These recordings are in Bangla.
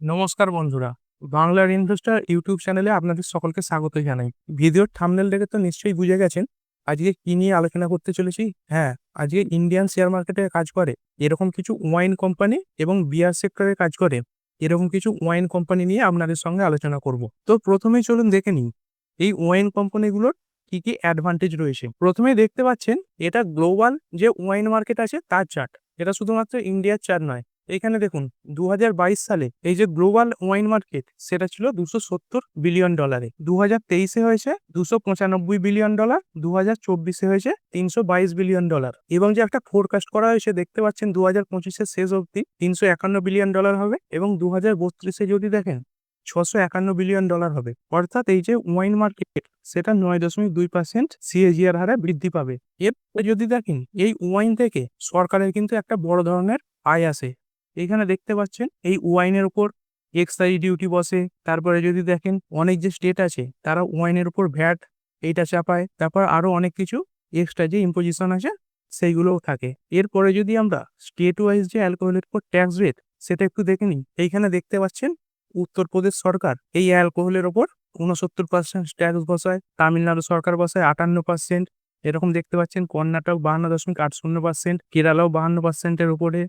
নমস্কার বন্ধুরা। বাংলার ইনভেস্টার ইউটিউব চ্যানেলে আপনাদের সকলকে স্বাগত জানাই। ভিডিওর থামনেল দেখে তো নিশ্চয়ই বুঝে গেছেন আজকে কি নিয়ে আলোচনা করতে চলেছি? হ্যাঁ আজকে ইন্ডিয়ান শেয়ার মার্কেটে কাজ করে। এরকম কিছু ওয়াইন কোম্পানি এবং বিয়ার সেক্টরে কাজ করে। এরকম কিছু ওয়াইন কোম্পানি নিয়ে আপনাদের সঙ্গে আলোচনা করব। তো প্রথমেই চলুন দেখে নিই, এই ওয়াইন কোম্পানিগুলোর কি কি অ্যাডভান্টেজ রয়েছে? প্রথমে দেখতে পাচ্ছেন, এটা গ্লোবাল যে ওয়াইন মার্কেট আছে তার চার্ট এটা শুধুমাত্র ইন্ডিয়ার চার্ট নয় এখানে দেখুন দু হাজার বাইশ সালে এই যে গ্লোবাল ওয়াইন মার্কেট, সেটা ছিল দুশো সত্তর বিলিয়ন ডলারে। দু তেইশে হয়েছে দুশো পঁচানব্বই বিলিয়ন ডলার দু হাজার চব্বিশে হয়েছে তিনশো বাইশ বিলিয়ন ডলার। এবং যে একটা ফোরকাস্ট করা হয়েছে, দেখতে পাচ্ছেন দু হাজার পঁচিশের শেষ অবধি তিনশো একান্ন বিলিয়ন ডলার হবে এবং দু হাজার বত্রিশে যদি দেখেন, ছশো একান্ন বিলিয়ন ডলার হবে। অর্থাৎ এই যে ওয়াইন মার্কেট, সেটা নয় দশমিক দুই পার্সেন্ট সিএজিআর হারে বৃদ্ধি পাবে। এরপরে যদি দেখেন, এই ওয়াইন থেকে সরকারের কিন্তু একটা বড় ধরনের আয় আসে এখানে দেখতে পাচ্ছেন, এই ওয়াইনের উপর এক্সাইজ ডিউটি বসে। তারপরে যদি দেখেন, অনেক যে স্টেট আছে, তারা ওয়াইনের উপর ভ্যাট এইটা চাপায়। তারপর আরও অনেক কিছু এক্সট্রা যে ইম্পোজিশন আছে, সেইগুলোও থাকে। এরপরে যদি আমরা স্টেট ওয়াইজ যে অ্যালকোহলের উপর ট্যাক্স রেট সেটা একটু দেখে নিই। এইখানে দেখতে পাচ্ছেন, উত্তরপ্রদেশ সরকার এই অ্যালকোহলের ওপর উনসত্তর পার্সেন্ট ট্যাক্স বসায়। তামিলনাড়ু সরকার বসায় আটান্ন পার্সেন্ট এরকম দেখতে পাচ্ছেন, কর্ণাটক বাহান্ন দশমিক আট শূন্য পার্সেন্ট কেরালাও বাহান্ন পার্সেন্টের উপরে।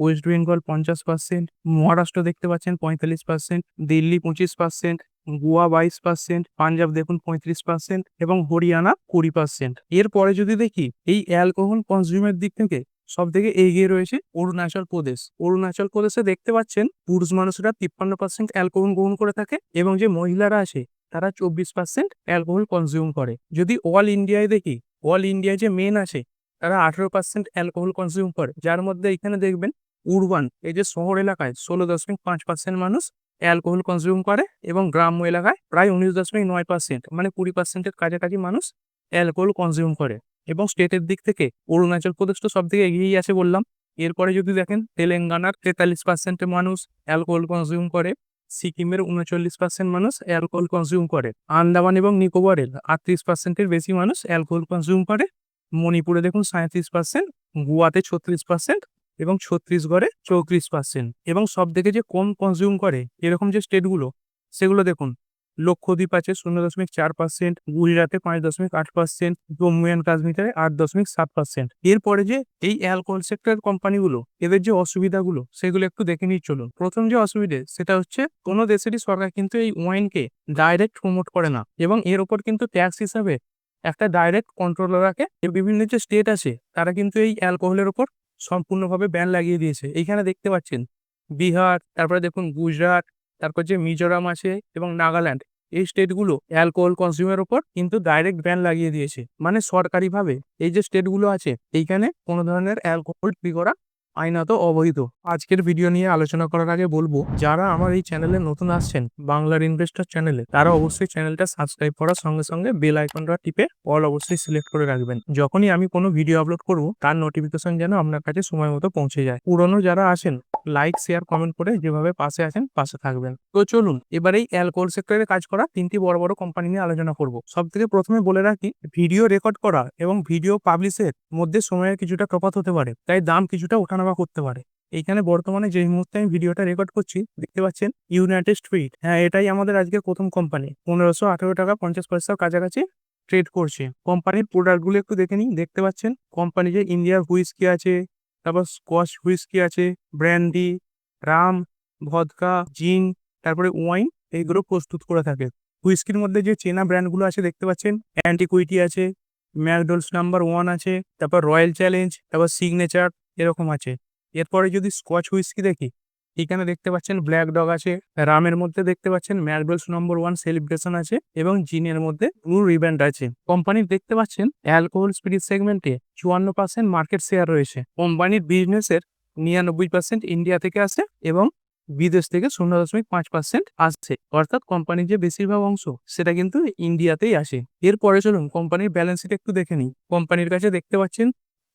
ওয়েস্ট বেঙ্গল পঞ্চাশ পার্সেন্ট মহারাষ্ট্র দেখতে পাচ্ছেন পঁয়তাল্লিশ পার্সেন্ট দিল্লি পঁচিশ পার্সেন্ট গোয়া বাইশ পার্সেন্ট পাঞ্জাব দেখুন পঁয়ত্রিশ পার্সেন্ট এবং হরিয়ানা কুড়ি পার্সেন্ট এরপরে যদি দেখি, এই অ্যালকোহল কনজিউমের দিক থেকে সব থেকে এগিয়ে রয়েছে অরুণাচল প্রদেশ। অরুণাচল প্রদেশে দেখতে পাচ্ছেন পুরুষ মানুষরা তিপ্পান্ন পার্সেন্ট অ্যালকোহল গ্রহণ করে থাকে এবং যে মহিলারা আছে, তারা চব্বিশ পার্সেন্ট অ্যালকোহল কনজিউম করে। যদি অল ইন্ডিয়ায় দেখি অল ইন্ডিয়ায় যে মেন আছে, তারা আঠেরো পার্সেন্ট অ্যালকোহল কনজিউম করে। যার মধ্যে এখানে দেখবেন উরবান এই যে শহর এলাকায় ষোলো দশমিক পাঁচ পার্সেন্ট মানুষ অ্যালকোহল কনজিউম করে এবং গ্রাম্য এলাকায় প্রায় উনিশ দশমিক নয় পার্সেন্ট মানে কুড়ি পার্সেন্টের কাছাকাছি মানুষ অ্যালকোহল কনজিউম করে। এবং স্টেটের দিক থেকে অরুণাচল প্রদেশ তো সব থেকে এগিয়েই আছে বললাম। এরপরে যদি দেখেন তেলেঙ্গানার তেতাল্লিশ পার্সেন্টের মানুষ অ্যালকোহল কনজিউম করে, সিকিমের উনচল্লিশ পার্সেন্ট মানুষ অ্যালকোহল কনজিউম করে, আন্দামান এবং নিকোবরের আটত্রিশ পার্সেন্টের বেশি মানুষ অ্যালকোহল কনজিউম করে, মণিপুরে দেখুন সাঁত্রিশ পার্সেন্ট গোয়াতে ছত্রিশ পার্সেন্ট এবং ছত্তিশগড়ে চৌত্রিশ পার্সেন্ট এবং সব থেকে যে কম কনজিউম করে এরকম যে স্টেটগুলো সেগুলো দেখুন, লক্ষদ্বীপ আছে শূন্য দশমিক চার পার্সেন্ট গুজরাটে পাঁচ দশমিক আট পার্সেন্ট জম্মু অ্যান্ড কাশ্মীরে আট দশমিক সাত পার্সেন্ট এরপরে যে এই অ্যালকোহল সেক্টর কোম্পানিগুলো এদের যে অসুবিধাগুলো, সেগুলো একটু দেখে নিয়ে চলুন। প্রথম যে অসুবিধে, সেটা হচ্ছে কোনো দেশেরই সরকার কিন্তু এই ওয়াইনকে ডাইরেক্ট প্রমোট করে না। এবং এর ওপর কিন্তু ট্যাক্স হিসাবে একটা ডাইরেক্ট কন্ট্রোলার রাখে বিভিন্ন যে স্টেট আছে, তারা কিন্তু এই অ্যালকোহলের ওপর সম্পূর্ণভাবে ব্যান লাগিয়ে দিয়েছে। এইখানে দেখতে পাচ্ছেন, বিহার, তারপরে দেখুন গুজরাট, তারপর যে মিজোরাম আছে এবং নাগাল্যান্ড, এই স্টেটগুলো অ্যালকোহল কনজিউমের ওপর কিন্তু ডাইরেক্ট ব্যান লাগিয়ে দিয়েছে। মানে সরকারিভাবে এই যে স্টেটগুলো আছে, এইখানে কোনো ধরনের অ্যালকোহল বিক্রি করা আইনত অবৈধ। আজকের ভিডিও নিয়ে আলোচনা করার আগে বলব, যারা আমার এই চ্যানেলে নতুন আসছেন, বাংলার ইনভেস্টর চ্যানেলে তারা অবশ্যই চ্যানেলটা সাবস্ক্রাইব করার সঙ্গে সঙ্গে বেল আইকনটা টিপে অল অবশ্যই সিলেক্ট করে রাখবেন। যখনই আমি কোনো ভিডিও আপলোড করব, তার নোটিফিকেশন যেন আপনার কাছে সময় মতো পৌঁছে যায়। পুরনো যারা আসেন লাইক শেয়ার কমেন্ট করে যেভাবে পাশে আছেন, পাশে থাকবেন। তো চলুন, এবার এই অ্যালকোহল সেক্টরে কাজ করা তিনটি বড় বড় কোম্পানি নিয়ে আলোচনা করব। সব থেকে প্রথমে বলে রাখি ভিডিও রেকর্ড করা এবং ভিডিও পাবলিশের মধ্যে সময়ের কিছুটা তফাৎ হতে পারে। তাই দাম কিছুটা ওঠানামা করতে পারে। এইখানে বর্তমানে যে মুহূর্তে আমি ভিডিওটা রেকর্ড করছি, দেখতে পাচ্ছেন ইউনাইটেড স্ট্রিট হ্যাঁ এটাই আমাদের আজকের প্রথম কোম্পানি পনেরোশো আঠেরো টাকা পঞ্চাশ পয়সার কাছাকাছি ট্রেড করছে। কোম্পানির প্রোডাক্টগুলো একটু দেখে নিই। দেখতে পাচ্ছেন কোম্পানি যে ইন্ডিয়ার হুইস্কি আছে, তারপর স্কচ হুইস্কি আছে ব্র্যান্ডি রাম ভদকা জিন তারপরে ওয়াইন এইগুলো প্রস্তুত করে থাকে। হুইস্কির মধ্যে যে চেনা ব্র্যান্ডগুলো আছে, দেখতে পাচ্ছেন অ্যান্টিকুইটি আছে ম্যাকডোলস নাম্বার ওয়ান আছে, তারপর রয়্যাল চ্যালেঞ্জ তারপর সিগনেচার এরকম আছে। এরপরে যদি স্কচ হুইস্কি দেখি, এখানে দেখতে পাচ্ছেন ব্ল্যাক ডগ আছে রামের মধ্যে দেখতে পাচ্ছেন ম্যাকডোলস নম্বর ওয়ান সেলিব্রেশন আছে এবং জিনের মধ্যে ব্লু রিব্যান্ড আছে। কোম্পানির দেখতে পাচ্ছেন অ্যালকোহল স্পিরিট সেগমেন্টে চুয়ান্ন পার্সেন্ট মার্কেট শেয়ার রয়েছে। কোম্পানির বিজনেসের নিরানব্বই পার্সেন্ট ইন্ডিয়া থেকে আসে এবং বিদেশ থেকে শূন্য দশমিক পাঁচ পার্সেন্ট আসছে অর্থাৎ কোম্পানির যে বেশিরভাগ অংশ, সেটা কিন্তু ইন্ডিয়াতেই আসে। এরপরে চলুন কোম্পানির ব্যালেন্স শিট একটু দেখে নিই। কোম্পানির কাছে দেখতে পাচ্ছেন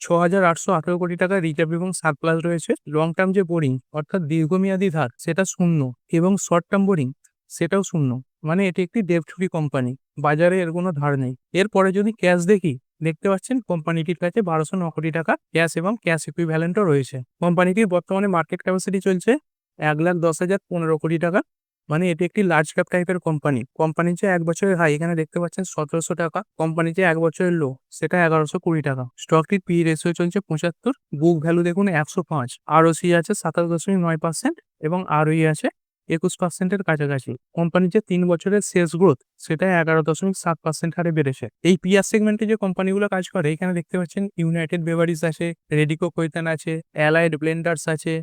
ছ হাজার আটশো আঠেরো কোটি টাকা রিজার্ভ এবং সারপ্লাস রয়েছে। লং টার্ম যে বোরিং অর্থাৎ দীর্ঘমেয়াদী ধার, সেটা শূন্য এবং শর্ট টার্ম বোরিং সেটাও শূন্য। মানে এটি একটি ডেপ্ট ফ্রি কোম্পানি বাজারে এর কোনো ধার নেই। এরপরে যদি ক্যাশ দেখি, দেখতে পাচ্ছেন কোম্পানিটির কাছে বারোশো ন কোটি টাকা ক্যাশ এবং ক্যাশ ইকুইভ্যালেন্টও রয়েছে। কোম্পানিটির বর্তমানে মার্কেট ক্যাপাসিটি চলছে এক লাখ দশ হাজার পনেরো কোটি টাকা। মানে এটি একটি লার্জ ক্যাপ টাইপের কোম্পানি কোম্পানির যে এক বছরের হাই এখানে দেখতে পাচ্ছেন সতেরোশো টাকা। কোম্পানির যে এক বছরের লো সেটা এগারোশো কুড়ি টাকা। স্টকটির পি রেশিও চলছে পঁচাত্তর। বুক ভ্যালু দেখুন একশো পাঁচ। আরওসি আছে সাতাশ দশমিক নয় পার্সেন্ট এবং আর আরওই আছে একুশ পার্সেন্টের কাছাকাছি। কোম্পানির যে তিন বছরের সেলস গ্রোথ সেটা এগারো দশমিক সাত পার্সেন্ট হারে বেড়েছে। এই পিআর সেগমেন্টে যে কোম্পানিগুলো কাজ করে, এখানে দেখতে পাচ্ছেন ইউনাইটেড বেভারিজ আছে রেডিকো কৈতান আছে অ্যালাইড ব্লেন্ডার্স আছে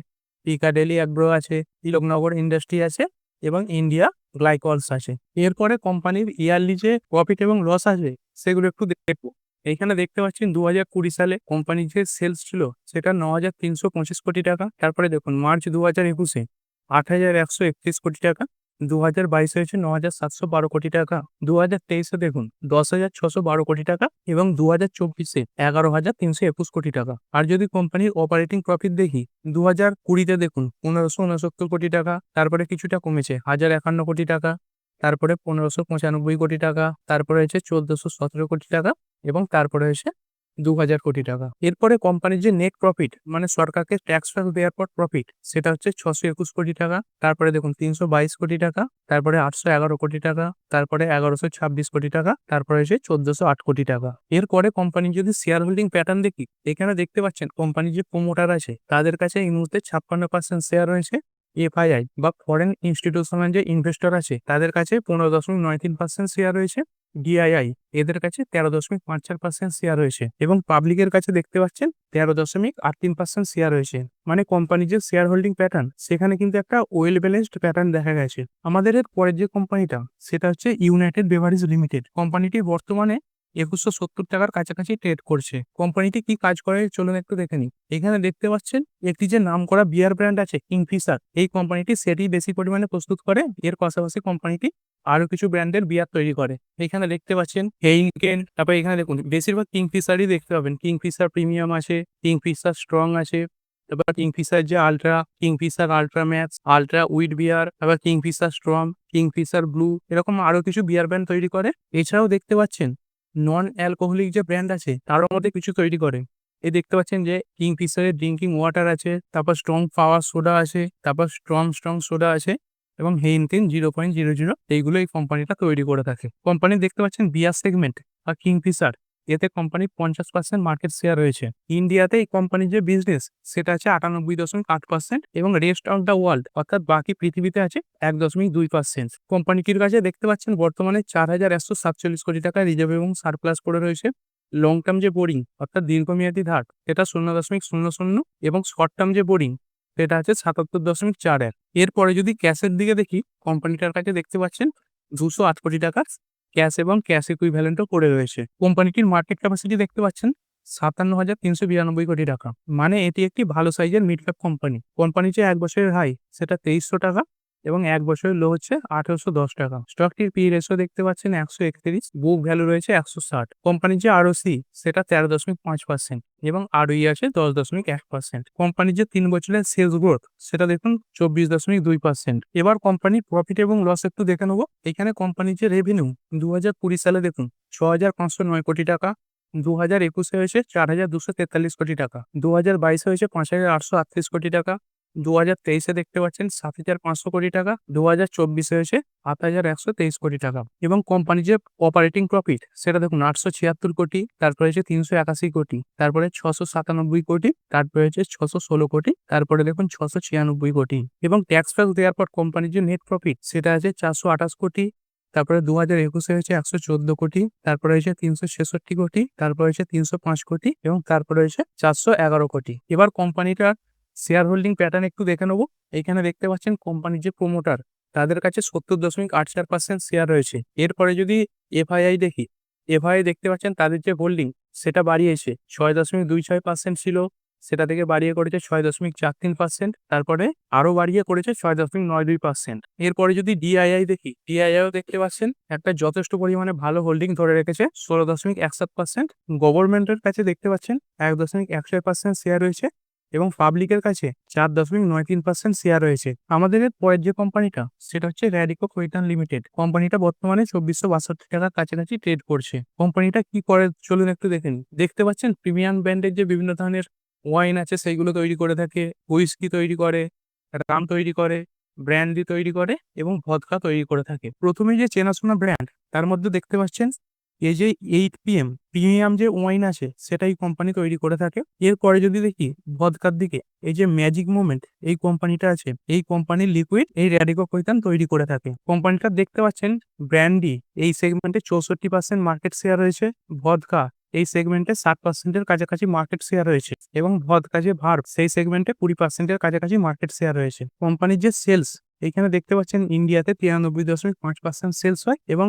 পিকাডেলি অ্যাগ্রো আছে তিলকনগর ইন্ডাস্ট্রি আছে এবং ইন্ডিয়া গ্লাইকলস আছে এরপরে কোম্পানির ইয়ারলি যে প্রফিট এবং লস আসবে, সেগুলো একটু দেখব। এখানে দেখতে পাচ্ছেন দু হাজার কুড়ি সালে কোম্পানির যে সেলস ছিল, সেটা ন হাজার তিনশো পঁচিশ কোটি টাকা। তারপরে দেখুন, মার্চ দু হাজার একুশে আট হাজার একশো একত্রিশ কোটি টাকা। দু হাজার বাইশে হয়েছে ন হাজার সাতশো বারো কোটি টাকা। দু হাজার তেইশে দেখুন দশ হাজার ছশো বারো কোটি টাকা এবং দু হাজার চব্বিশে এগারো হাজার তিনশো একুশ কোটি টাকা। আর যদি কোম্পানির অপারেটিং প্রফিট দেখি দু হাজার কুড়িতে দেখুন, পনেরোশো উনসত্তর কোটি টাকা, তারপরে কিছুটা কমেছে, হাজার একান্ন কোটি টাকা, তারপরে পনেরোশো পঁচানব্বই কোটি টাকা, তারপরে হয়েছে চোদ্দশো সতেরো কোটি টাকা এবং তারপরে হয়েছে দু হাজার কোটি টাকা। এরপরে কোম্পানির যে নেট প্রফিট মানে সরকারকে ট্যাক্স ফ্যাক্স দেওয়ার পর প্রফিট সেটা হচ্ছে ছশো একুশ কোটি টাকা। তারপরে দেখুন তিনশো বাইশ কোটি টাকা, তারপরে আটশো এগারো কোটি টাকা, তারপরে এগারোশো ছাব্বিশ কোটি টাকা, তারপরে হচ্ছে চোদ্দশো আট কোটি টাকা। এরপরে কোম্পানির যদি শেয়ার হোল্ডিং প্যাটার্ন দেখি, এখানে দেখতে পাচ্ছেন কোম্পানির যে প্রোমোটার আছে, তাদের কাছে এই মুহূর্তে ছাপ্পান্ন পার্সেন্ট শেয়ার রয়েছে। এফআইআই বা ফরেন ইনস্টিটিউশনাল যে ইনভেস্টর আছে, তাদের কাছে পনেরো দশমিক নয় তিন পার্সেন্ট শেয়ার রয়েছে। ডিআইআই এদের কাছে তেরো দশমিক পাঁচ চার পার্সেন্ট শেয়ার রয়েছে এবং পাবলিকের কাছে দেখতে পাচ্ছেন তেরো দশমিক আট তিন পার্সেন্ট শেয়ার রয়েছে। মানে কোম্পানির যে শেয়ার হোল্ডিং প্যাটার্ন সেখানে কিন্তু একটা ওয়েল ব্যালেন্সড প্যাটার্ন দেখা গেছে। আমাদের এর পরের যে কোম্পানিটা সেটা হচ্ছে ইউনাইটেড বেভারেজ লিমিটেড কোম্পানিটি বর্তমানে একুশশো সত্তর টাকার কাছাকাছি ট্রেড করছে। কোম্পানিটি কি কাজ করে চলুন একটু দেখে নিই। এখানে দেখতে পাচ্ছেন, একটি যে নাম করা বিয়ার ব্র্যান্ড আছে কিংফিশার এই কোম্পানিটি সেটি বেশি পরিমাণে প্রস্তুত করে, এর পাশাপাশি কোম্পানিটি আরও কিছু ব্র্যান্ডের বিয়ার তৈরি করে। এখানে দেখতে পাচ্ছেন হেইনকেন তারপর এখানে দেখুন, বেশিরভাগ কিংফিশারই দেখতে পাবেন। কিংফিশার প্রিমিয়াম আছে কিংফিশার স্ট্রং আছে, তারপর কিংফিশার যে Ultra Kingfisher Ultra Max Ultra wit beer তারপর কিংফিশার স্ট্রং কিংফিশার ব্লু এরকম আরও কিছু বিয়ার ব্র্যান্ড তৈরি করে। এছাড়াও দেখতে পাচ্ছেন নন অ্যালকোহলিক যে ব্র্যান্ড আছে, তারও মধ্যে কিছু তৈরি করে। এই দেখতে পাচ্ছেন যে কিং ফিশারের ড্রিঙ্কিং ওয়াটার আছে, তারপর স্ট্রং পাওয়ার সোডা আছে, তারপর স্ট্রং স্ট্রং সোডা আছে এবং Heineken zero point zero zero এইগুলো এই কোম্পানিটা তৈরি করে থাকে। কোম্পানি দেখতে পাচ্ছেন বিয়ার সেগমেন্ট বা কিংফিশার এতে কোম্পানির পঞ্চাশ পার্সেন্ট মার্কেট শেয়ার রয়েছে। ইন্ডিয়াতে এই কোম্পানির যে বিজনেস সেটা আছে আটানব্বই দশমিক আট পার্সেন্ট এবং রেস্ট অফ দ্য ওয়ার্ল্ড অর্থাৎ বাকি পৃথিবীতে আছে এক দশমিক দুই পার্সেন্ট কোম্পানিটির কাছে দেখতে পাচ্ছেন বর্তমানে চার হাজার একশো সাতচল্লিশ কোটি টাকা রিজার্ভ এবং সারপ্লাস করে রয়েছে। লং টার্ম যে বোরিং অর্থাৎ দীর্ঘমেয়াদী ধার, সেটা শূন্য দশমিক শূন্য শূন্য এবং শর্ট টার্ম যে বোরিং সেটা আছে সাতাত্তর দশমিক চার এক। এরপরে যদি ক্যাশের দিকে দেখি কোম্পানিটার কাছে দেখতে পাচ্ছেন দুশো আট কোটি টাকা ক্যাশ এবং ক্যাশ ইকুইভ্যালেন্টও করে রয়েছে। কোম্পানিটির মার্কেট ক্যাপাসিটি দেখতে পাচ্ছেন? সাতান্ন হাজার তিনশো বিরানব্বই কোটি টাকা। মানে এটি একটি ভালো সাইজের মিড ক্যাপ কোম্পানি। কোম্পানির যে এক বছরের হাই সেটা তেইশশো টাকা। এবং এক বছরের লো হচ্ছে আঠেরোশো দশ টাকা। স্টকটির পি রেশিও দেখতে পাচ্ছেন একশো একত্রিশ বুক ভ্যালু রয়েছে একশো ষাট। কোম্পানির যে আরও সি সেটা তেরো দশমিক পাঁচ পার্সেন্ট এবং আরওই আছে দশ দশমিক এক পার্সেন্ট কোম্পানির যে তিন বছরের সেলস গ্রোথ সেটা দেখুন চব্বিশ দশমিক দুই পার্সেন্ট এবার কোম্পানির প্রফিট এবং লস একটু দেখে নেব। এখানে কোম্পানির যে রেভিনিউ দু হাজার কুড়ি সালে দেখুন ছ হাজার পাঁচশো নয় কোটি টাকা দু হাজার একুশে হয়েছে চার হাজার দুশো তেতাল্লিশ কোটি টাকা দু হাজার বাইশে হয়েছে পাঁচ হাজার আটশো আটত্রিশ কোটি টাকা দু হাজার তেইশে দেখতে পাচ্ছেন সাত হাজার পাঁচশো কোটি টাকা দু হাজার চব্বিশে হয়েছে সাত হাজার একশো তেইশ কোটি টাকা। এবং কোম্পানির যে অপারেটিং প্রফিট সেটা দেখুন আটশো ছিয়াত্তর কোটি, তারপরে হচ্ছে তিনশো একাশি কোটি, তারপরে ছশো সাতানব্বই কোটি, তারপরে হচ্ছে ছশো ষোলো কোটি, তারপরে দেখুন ছশো ছিয়ানব্বই কোটি। এবং ট্যাক্স ফ্যাক্স দেওয়ার পর কোম্পানির যে নেট প্রফিট সেটা আছে চারশো আঠাশ কোটি, তারপরে দু হাজার একুশে হয়েছে একশো চোদ্দ কোটি, তারপরে হয়েছে তিনশো ছেষট্টি কোটি, তারপরে হয়েছে তিনশো পাঁচ কোটি, এবং তারপরে হয়েছে চারশো এগারো কোটি। এবার কোম্পানিটার শেয়ার হোল্ডিং প্যাটার্ন একটু দেখে নেব। এখানে দেখতে পাচ্ছেন কোম্পানির যে প্রোমোটার, তাদের কাছে সত্তর দশমিক আট চার পার্সেন্ট শেয়ার রয়েছে। এরপরে যদি এফআইআই দেখি, এফআইআই দেখতে পাচ্ছেন তাদের যে হোল্ডিং, সেটা বাড়িয়েছে। ছয় দশমিক দুই ছয় পার্সেন্ট ছিল, সেটা থেকে বাড়িয়ে করেছে ছয় দশমিক চার তিন পার্সেন্ট, তারপরে আরও বাড়িয়ে করেছে ছয় দশমিক নয় দুই পার্সেন্ট। এরপরে যদি ডিআইআই দেখি, ডিআইআইও দেখতে পাচ্ছেন একটা যথেষ্ট পরিমাণে ভালো হোল্ডিং ধরে রেখেছে ষোলো দশমিক এক সাত পার্সেন্ট। গভর্নমেন্টের কাছে দেখতে পাচ্ছেন এক দশমিক এক ছয় পার্সেন্ট শেয়ার রয়েছে। এবং পাবলিকের কাছে চার দশমিক নয় তিন পার্সেন্ট শেয়ার রয়েছে। আমাদের পরের যে কোম্পানিটা, সেটা হচ্ছে র্যাডিকো কৈতান লিমিটেড কোম্পানিটা বর্তমানে চব্বিশশো বাষট্টি টাকার কাছাকাছি ট্রেড করছে। কোম্পানিটা কি করে, চলুন একটু দেখেন দেখতে পাচ্ছেন প্রিমিয়াম ব্র্যান্ডের যে বিভিন্ন ধরনের ওয়াইন আছে, সেইগুলো তৈরি করে থাকে হুইস্কি তৈরি করে রাম তৈরি করে ব্র্যান্ডি তৈরি করে এবং ভদকা তৈরি করে থাকে। প্রথমে যে চেনাশোনা ব্র্যান্ড তার মধ্যে দেখতে পাচ্ছেন এই যে এইট পি পিএম প্রিমিয়াম যে ওয়াইন আছে সেটাই কোম্পানি তৈরি করে থাকে। এরপরে যদি দেখি ভদকার দিকে, এই যে ম্যাজিক মোমেন্ট এই কোম্পানিটা আছে। এই কোম্পানির লিকুইড এই র্যাডিকো কৈতান তৈরি করে থাকে। কোম্পানিটা দেখতে পাচ্ছেন ব্র্যান্ডি এই সেগমেন্টে চৌষট্টি পার্সেন্ট মার্কেট শেয়ার রয়েছে ভদকা এই সেগমেন্টে ষাট পার্সেন্টের কাছাকাছি মার্কেট শেয়ার রয়েছে এবং ভদকা যে ভার্ব সেই সেগমেন্টে কুড়ি পার্সেন্টের কাছাকাছি মার্কেট শেয়ার রয়েছে কোম্পানির যে সেলস এইখানে দেখতে পাচ্ছেন ইন্ডিয়াতে তিরানব্বই দশমিক পাঁচ পার্সেন্ট সেলস হয় এবং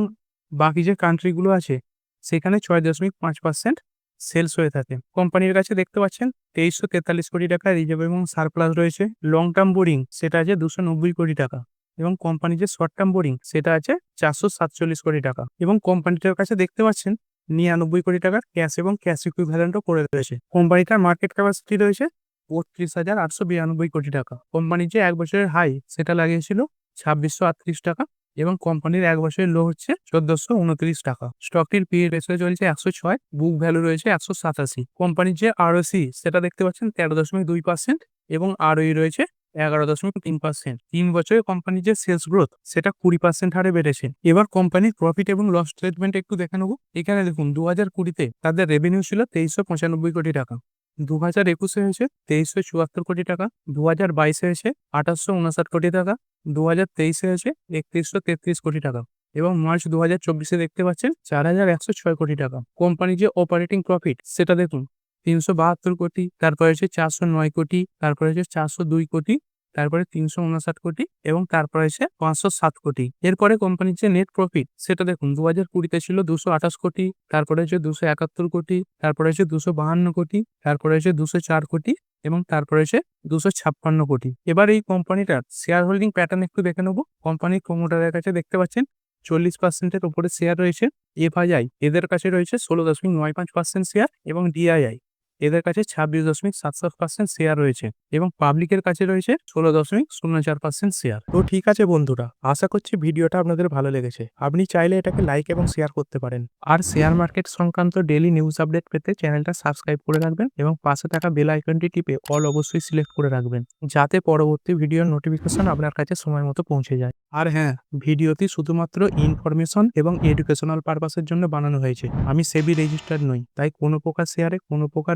বাকি যে কান্ট্রিগুলো আছে, সেখানে ছয় দশমিক পাঁচ পার্সেন্ট সেলস হয়ে থাকে। কোম্পানির কাছে দেখতে পাচ্ছেন, তেইশশো তেতাল্লিশ কোটি টাকা রিজার্ভ এবং সারপ্লাস রয়েছে। লং টার্ম বোরিং সেটা আছে দুশো নব্বই কোটি টাকা। এবং কোম্পানির যে শর্ট টার্ম বোরিং সেটা আছে চারশো সাতচল্লিশ কোটি টাকা। এবং কোম্পানিটার কাছে দেখতে পাচ্ছেন, নিরানব্বই কোটি টাকার ক্যাশ এবং ক্যাশ ইকুইভ্যালেন্টও করে রয়েছে। কোম্পানিটার মার্কেট ক্যাপাসিটি রয়েছে বত্রিশ হাজার আটশো বিরানব্বই কোটি টাকা। কোম্পানির যে এক বছরের হাই সেটা লাগিয়েছিল ছাব্বিশশো আটত্রিশ টাকা। এবং কোম্পানির এক বছরের লো হচ্ছে চোদ্দশো উনত্রিশ টাকা। স্টকটির পি রেশিও চলছে একশো ছয় বুক ভ্যালু রয়েছে একশো সাতাশি। কোম্পানির যে আরওসি সেটা দেখতে পাচ্ছেন তেরো দশমিক দুই পার্সেন্ট এবং আরওই রয়েছে এগারো দশমিক তিন পার্সেন্ট তিন বছরে কোম্পানির যে সেলস গ্রোথ সেটা কুড়ি পার্সেন্ট হারে বেড়েছে। এবার কোম্পানির প্রফিট এবং লস স্টেটমেন্ট একটু দেখে নেব। এখানে দেখুন দু হাজার কুড়িতে তাদের রেভিনিউ ছিল তেইশশো পঁচানব্বই কোটি টাকা। দু হাজার একুশে হয়েছে তেইশশো চুয়াত্তর কোটি টাকা। দু হাজার বাইশে হয়েছে আঠাশশো উনষাট কোটি টাকা। দু হাজার তেইশে আছে একত্রিশশো তেত্রিশ কোটি টাকা এবং মার্চ দু হাজার চব্বিশে দেখতে পাচ্ছেন চার হাজার একশো ছয় কোটি টাকা। কোম্পানির যে অপারেটিং প্রফিট সেটা দেখুন, তিনশো বাহাত্তর কোটি, তারপরে হচ্ছে চারশো নয় কোটি, তারপরে হচ্ছে চারশো দুই কোটি, তারপরে তিনশো উনষাট কোটি এবং তারপরে হচ্ছে পাঁচশো সাত কোটি। এরপরে কোম্পানির যে নেট প্রফিট সেটা দেখুন দু হাজার কুড়িতে ছিল দুশো আঠাশ কোটি, তারপরে হচ্ছে দুশো একাত্তর কোটি, তারপরে হচ্ছে দুশো বাহান্ন কোটি, তারপরে হচ্ছে দুশো চার কোটি এবং তারপরে হচ্ছে দুশো ছাপ্পান্ন কোটি। এবার এই কোম্পানিটার শেয়ার হোল্ডিং প্যাটার্ন একটু দেখে নেব। কোম্পানির প্রমোটারের কাছে দেখতে পাচ্ছেন, চল্লিশ পার্সেন্টের উপরে শেয়ার রয়েছে। এফআইআই এদের কাছে রয়েছে ষোলো দশমিক নয় পাঁচ পার্সেন্ট শেয়ার এবং ডিআইআই এদের কাছে ছাব্বিশ দশমিক সাত সাত পার্সেন্ট শেয়ার রয়েছে এবং পাবলিকের কাছে রয়েছে ষোলো দশমিক শূন্য চার পার্সেন্ট শেয়ার তো ঠিক আছে বন্ধুরা, আশা করছি ভিডিওটা আপনাদের ভালো লেগেছে। আপনি চাইলে এটাকে লাইক এবং শেয়ার করতে পারেন। আর শেয়ার মার্কেট সংক্রান্ত ডেলি নিউজ আপডেট পেতে চ্যানেলটা সাবস্ক্রাইব করে রাখবেন এবং পাশে থাকা বেল আইকনটি টিপে অল অবশ্যই সিলেক্ট করে রাখবেন, যাতে পরবর্তী ভিডিওর নোটিফিকেশন আপনার কাছে সময় মতো পৌঁছে যায়। আর হ্যাঁ ভিডিওটি শুধুমাত্র ইনফরমেশন এবং এডুকেশনাল পারপাসের জন্য বানানো হয়েছে। আমি সেবি রেজিস্টার্ড নই, তাই কোনো প্রকার শেয়ারে কোনো প্রকার